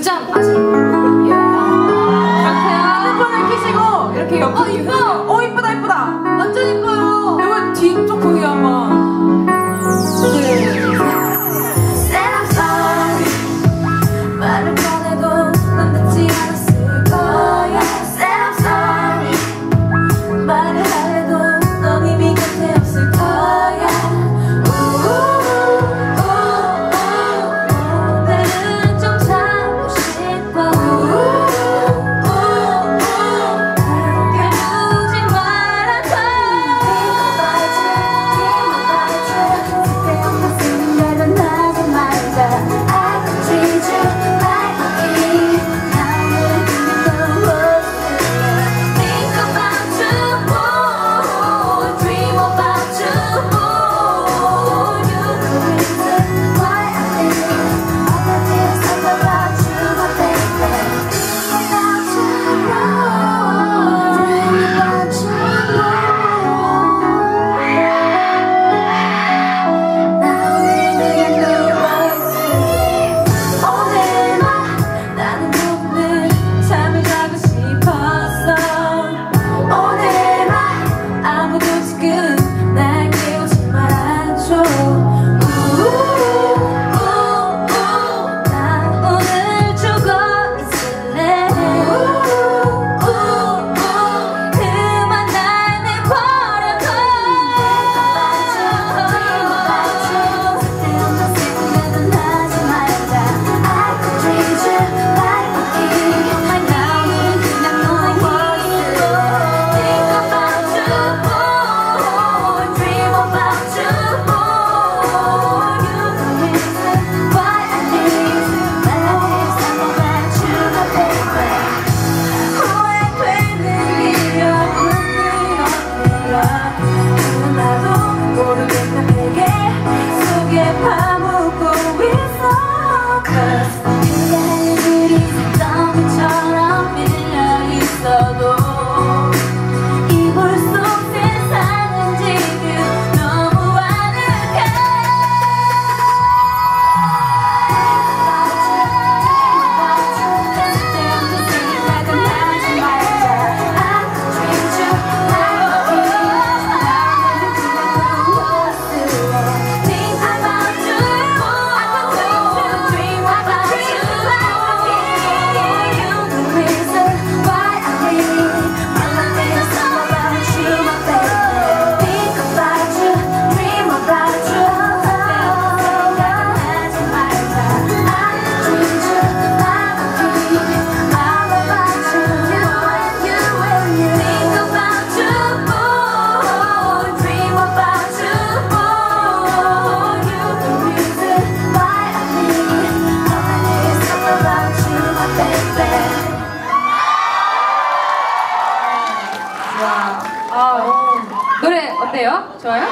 요즘 아직 강태야 핸드폰을 키시고 이렇게 옆으로 어 이뻐! 어 이쁘다 이쁘다. 와. 아, 음. 노래 어때요? 좋아요?